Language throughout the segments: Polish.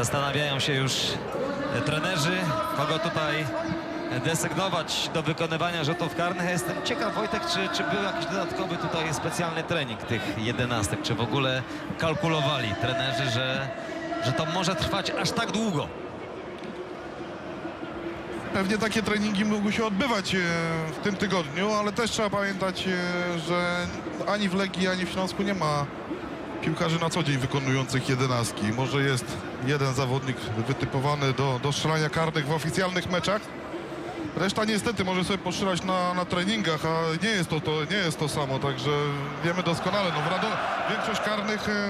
Zastanawiają się już trenerzy, kogo tutaj desygnować do wykonywania rzutów karnych. Jestem ciekaw, Wojtek, czy, czy był jakiś dodatkowy tutaj specjalny trening tych jedenastek, czy w ogóle kalkulowali trenerzy, że, że to może trwać aż tak długo. Pewnie takie treningi mogły się odbywać e, w tym tygodniu, ale też trzeba pamiętać, e, że ani w Legii, ani w Śląsku nie ma piłkarzy na co dzień wykonujących jedenastki. Może jest jeden zawodnik wytypowany do, do strzelania karnych w oficjalnych meczach. Reszta niestety może sobie postrzelać na, na treningach, a nie jest to, to, nie jest to samo, także wiemy doskonale. No w większość karnych e,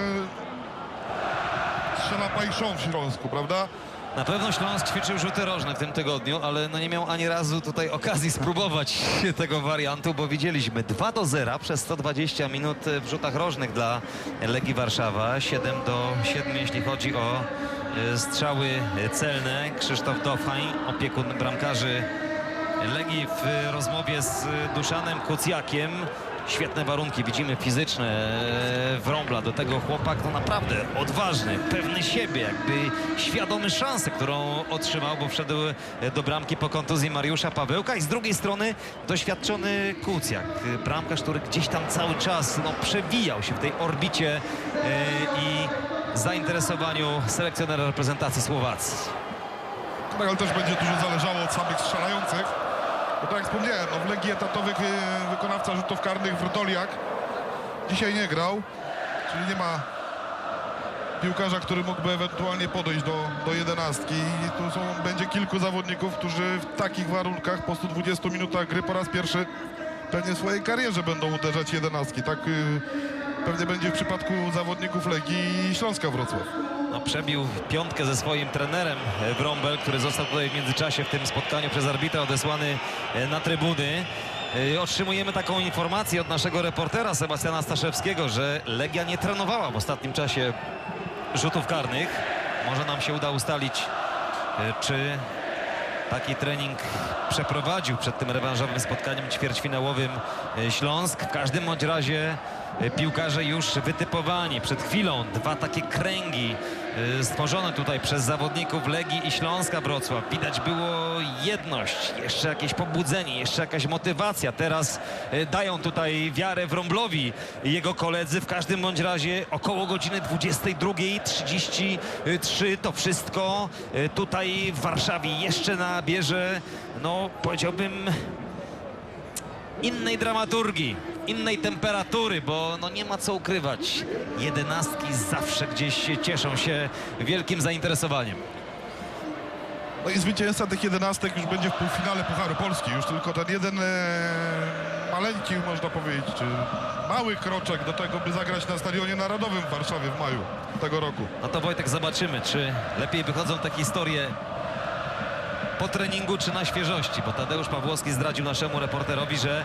strzela Pajszą w Śląsku, prawda? Na pewno Śląsk ćwiczył rzuty rożne w tym tygodniu, ale no nie miał ani razu tutaj okazji spróbować tego wariantu, bo widzieliśmy 2 do 0 przez 120 minut w rzutach rożnych dla Legii Warszawa. 7 do 7 jeśli chodzi o e, strzały celne. Krzysztof Dofań, opiekun bramkarzy Legii w rozmowie z Duszanem Kucjakiem. Świetne warunki, widzimy fizyczne e, Wrąbla. Do tego chłopak to naprawdę odważny, pewny siebie, jakby świadomy szansy, którą otrzymał, bo wszedł do bramki po kontuzji Mariusza Pawełka i z drugiej strony doświadczony Kucjak. Bramkarz, który gdzieś tam cały czas no, przewijał się w tej orbicie e, i zainteresowaniu selekcjonera reprezentacji Słowacji. Tak, ale też będzie dużo zależało od samych strzelających. Bo tak jak wspomniałem, no w Legii etatowych e, wykonawca rzutów karnych Wrotoliak dzisiaj nie grał, czyli nie ma piłkarza, który mógłby ewentualnie podejść do, do jedenastki. I tu są, będzie kilku zawodników, którzy w takich warunkach po 120 minutach gry po raz pierwszy pewnie w swojej karierze będą uderzać jedenastki. Tak y, pewnie będzie w przypadku zawodników Legii i Śląska Wrocław. No, przebił piątkę ze swoim trenerem e, Wrąbel, który został tutaj w międzyczasie w tym spotkaniu przez arbitra odesłany e, na trybuny. E, Otrzymujemy taką informację od naszego reportera Sebastiana Staszewskiego, że Legia nie trenowała w ostatnim czasie rzutów karnych. Może nam się uda ustalić, e, czy taki trening przeprowadził przed tym rewanżowym spotkaniem ćwierćfinałowym e, Śląsk. W każdym bądź razie e, piłkarze już wytypowani. Przed chwilą dwa takie kręgi stworzone tutaj przez zawodników Legii i Śląska Wrocław. Widać było jedność, jeszcze jakieś pobudzenie, jeszcze jakaś motywacja. Teraz e, dają tutaj wiarę Wrąblowi jego koledzy. W każdym bądź razie około godziny 22.33 to wszystko e, tutaj w Warszawie jeszcze nabierze, no powiedziałbym, innej dramaturgii, innej temperatury, bo no nie ma co ukrywać. Jedenastki zawsze gdzieś cieszą się wielkim zainteresowaniem. No i zwycięzca tych jedenastek już będzie w półfinale Pucharu Polski. Już tylko ten jeden e, maleńki, można powiedzieć, czy mały kroczek do tego, by zagrać na Stadionie Narodowym w Warszawie w maju tego roku. No to Wojtek, zobaczymy, czy lepiej wychodzą te historie po treningu, czy na świeżości, bo Tadeusz Pawłowski zdradził naszemu reporterowi, że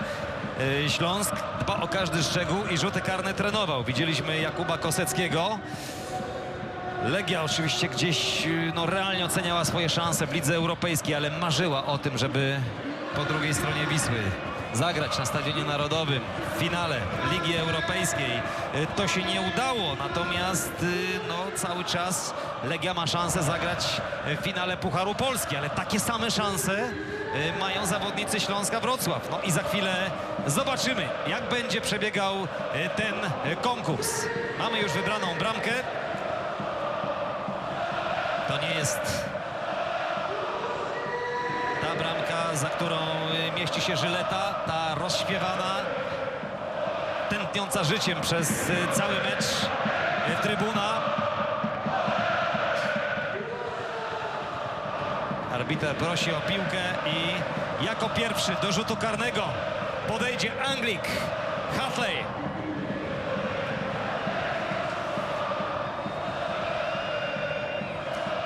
Śląsk dba o każdy szczegół i rzuty karne trenował. Widzieliśmy Jakuba Koseckiego. Legia oczywiście gdzieś y, no, realnie oceniała swoje szanse w lidze europejskiej, ale marzyła o tym, żeby po drugiej stronie Wisły zagrać na Stadionie Narodowym w finale Ligi Europejskiej. Y, To się nie udało, natomiast no, cały czas Legia ma szansę zagrać w finale Pucharu Polski, ale takie same szanse mają zawodnicy Śląska Wrocław. No i za chwilę zobaczymy, jak będzie przebiegał y, ten y, konkurs. Mamy już wybraną bramkę. To nie jest ta bramka, za którą mieści się Żyleta, ta rozśpiewana, tętniąca życiem przez cały mecz trybuna. Arbiter prosi o piłkę i jako pierwszy do rzutu karnego podejdzie Anglik Hatley.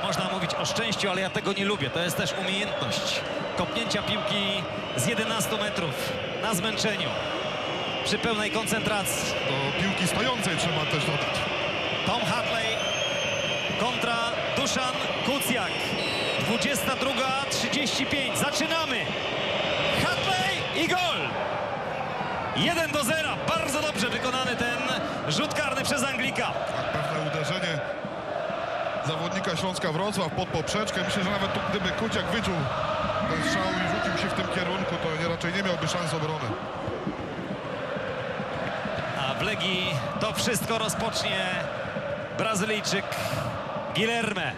Można mówić o szczęściu, ale ja tego nie lubię. To jest też umiejętność kopnięcia piłki z 11 metrów na zmęczeniu, przy pełnej koncentracji. Do piłki stojącej trzeba też dodać. Tom Hatley kontra Duszan Kucjak. 22.35. Zaczynamy. Hatley i gol. 1 do 0. Bardzo dobrze wykonany ten rzut karny przez Anglika. Tak, pewne uderzenie zawodnika Śląska Wrocław pod poprzeczkę. Myślę, że nawet tu, gdyby Kuciak wyczuł ten strzał i rzucił się w tym kierunku, to nie, raczej nie miałby szans obrony. A w Legii to wszystko rozpocznie Brazylijczyk Guilherme.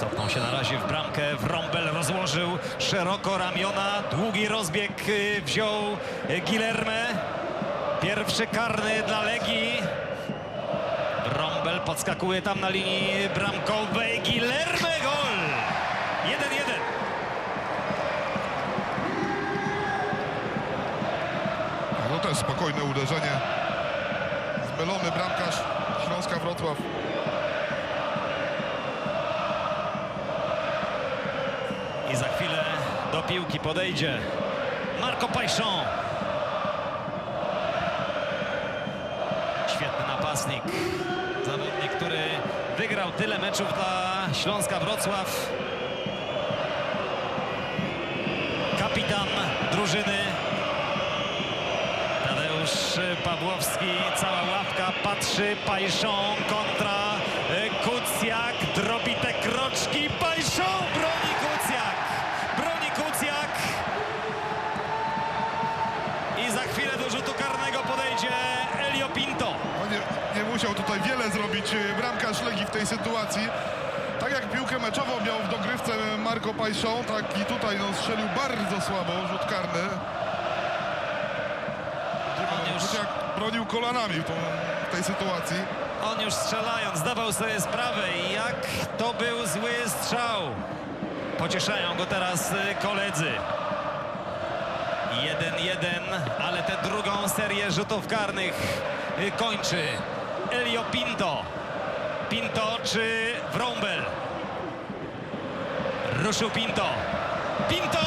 Cofnął się na razie w bramkę, Wrąbel rozłożył szeroko ramiona, długi rozbieg y, wziął Guilherme. Pierwszy karny dla Legii. Wrąbel podskakuje tam na linii bramkowej, Guilherme gol! 1-1. No też spokojne uderzenie. Zmylony bramkarz Śląska Wrocław. I za chwilę do piłki podejdzie Marco Pajszon. Świetny napastnik. Zawodnik, który wygrał tyle meczów dla Śląska Wrocław. Kapitan drużyny. Tadeusz Pawłowski, cała ławka patrzy, Pajszon kontra Kucjak, drobi te kroczki, Pajszon chwilę do rzutu karnego podejdzie Elio Pinto. No nie, nie musiał tutaj wiele zrobić y, bramkarz Legii w tej sytuacji. Tak jak piłkę meczową miał w dogrywce Marco Pajszą, tak i tutaj no, strzelił bardzo słabo rzut karny. On już- Kuciak bronił kolanami w tej sytuacji. On już strzelając zdawał sobie sprawę, jak to był zły strzał. Pocieszają go teraz y, koledzy. 1-1, ale tę drugą serię rzutów karnych kończy Elio Pinto. Pinto czy Wrąbel? Ruszył Pinto. Pinto!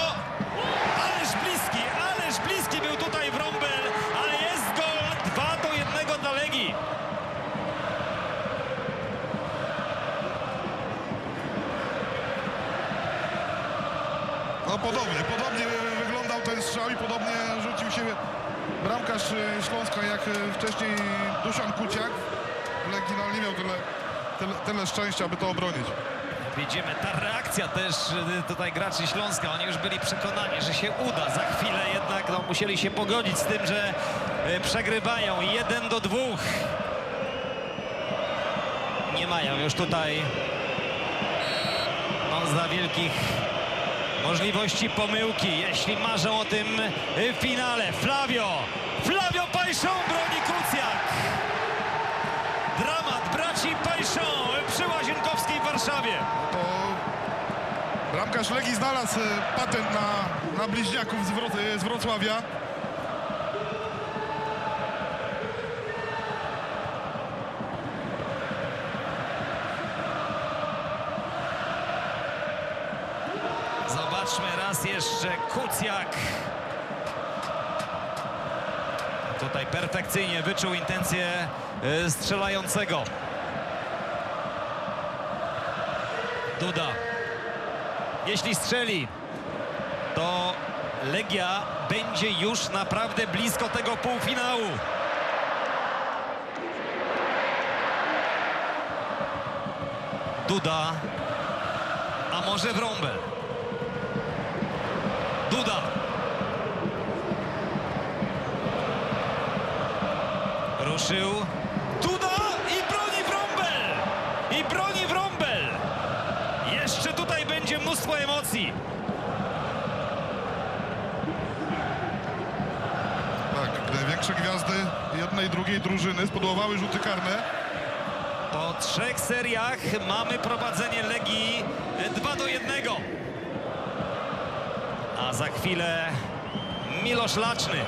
Ależ bliski, ależ bliski był tutaj Wrąbel, ale jest gol 2 do 1 dla Legii. No podobnie, podobnie strzał i podobnie rzucił się bramkarz y, Śląska jak y, wcześniej Duszan Kuciak. Legii nie miał tyle, tyle, tyle szczęścia, aby to obronić. Widzimy, ta reakcja też y, tutaj graczy Śląska, oni już byli przekonani, że się uda. Za chwilę jednak no, musieli się pogodzić z tym, że przegrywają 1 do 2. Nie mają już tutaj no, za wielkich możliwości pomyłki, jeśli marzą o tym y, finale. Flavio, Flavio Pajszą broni Kucjak. Dramat braci Pajszą przy Łazienkowskiej w Warszawie. To bramkarz Legii znalazł y, patent na, na bliźniaków z, Wro- y, z Wrocławia. Zobaczmy raz jeszcze Kucjak. Tutaj perfekcyjnie wyczuł intencje y, strzelającego. Duda. Jeśli strzeli, to Legia będzie już naprawdę blisko tego półfinału. Duda. A może Wrąbel? Duda. Ruszył. Duda i broni Wrąbel! I broni Wrąbel! Jeszcze tutaj będzie mnóstwo emocji. Tak, największe gwiazdy jednej i drugiej drużyny spodłowały rzuty karne. Po trzech seriach mamy prowadzenie Legii 2 do 1. A za chwilę Milosz Laczny.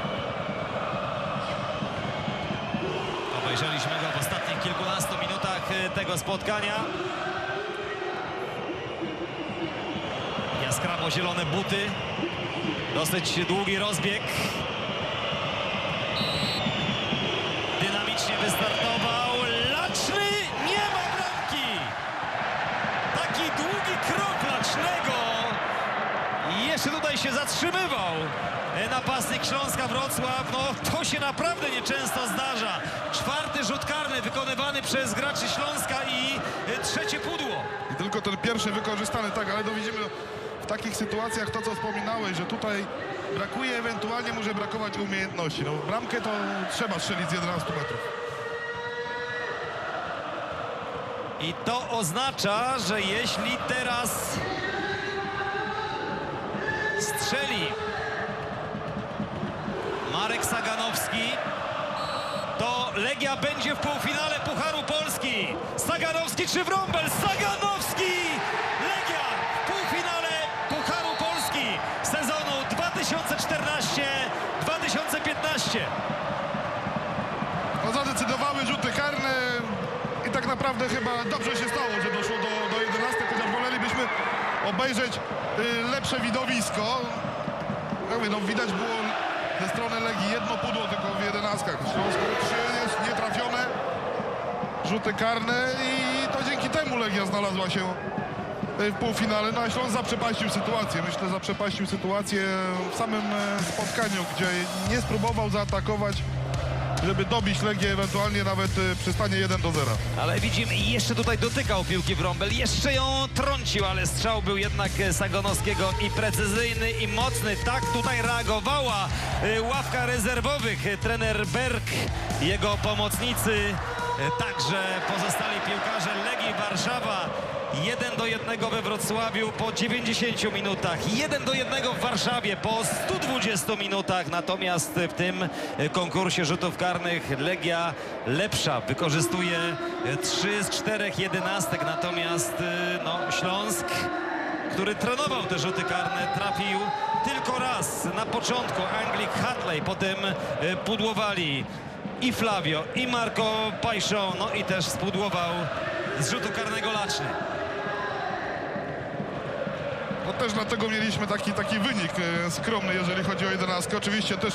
Obejrzeliśmy go w ostatnich kilkunastu minutach e, tego spotkania. Jaskrawo zielone buty. Dosyć długi rozbieg. Zatrzymywał e, na napastnik Śląska Wrocław, no to się naprawdę nieczęsto zdarza. Czwarty rzut karny wykonywany przez graczy Śląska i y, trzecie pudło. I tylko ten pierwszy wykorzystany, tak, ale to widzimy w takich sytuacjach to, co wspominałeś, że tutaj brakuje, ewentualnie może brakować umiejętności. No, bramkę to trzeba strzelić z 11 metrów. I to oznacza, że jeśli teraz strzeli Marek Saganowski, to Legia będzie w półfinale Pucharu Polski. Saganowski czy Wrąbel? Saganowski! Legia w półfinale Pucharu Polski sezonu 2014-2015. No, zadecydowały rzuty karne i tak naprawdę chyba dobrze się stało, że doszło do, do 11, chociaż wolelibyśmy obejrzeć y, lepsze widowisko. Jak mówię, no, widać było ze strony Legii jedno pudło tylko w 11. Śląsku trzy jest nietrafione rzuty karne i to dzięki temu Legia znalazła się y, w półfinale. No a Śląsk zaprzepaścił sytuację. Myślę, zaprzepaścił sytuację w samym e, spotkaniu, gdzie nie spróbował zaatakować, żeby dobić Legię ewentualnie nawet e, przy stanie 1 do 0. Ale widzimy, jeszcze tutaj dotykał piłki Wrąbel, jeszcze ją trącił, ale strzał był jednak Sagonowskiego i precyzyjny i mocny. Tak tutaj reagowała y, ławka rezerwowych. Trener Berg, jego pomocnicy, y, także pozostali piłkarze Legii Warszawa. 1 do 1 we Wrocławiu po 90 minutach, 1 do 1 w Warszawie po 120 minutach. Natomiast w tym konkursie rzutów karnych Legia lepsza, wykorzystuje 3 z 4 jedenastek. Natomiast y, no, Śląsk, który trenował te rzuty karne, trafił tylko raz na początku. Anglik Hatley, potem y, pudłowali i Flavio, i Marco Pajszą, no i też spudłował z rzutu karnego Laczny. Też dlatego mieliśmy taki, taki wynik e, skromny, jeżeli chodzi o 11. Oczywiście też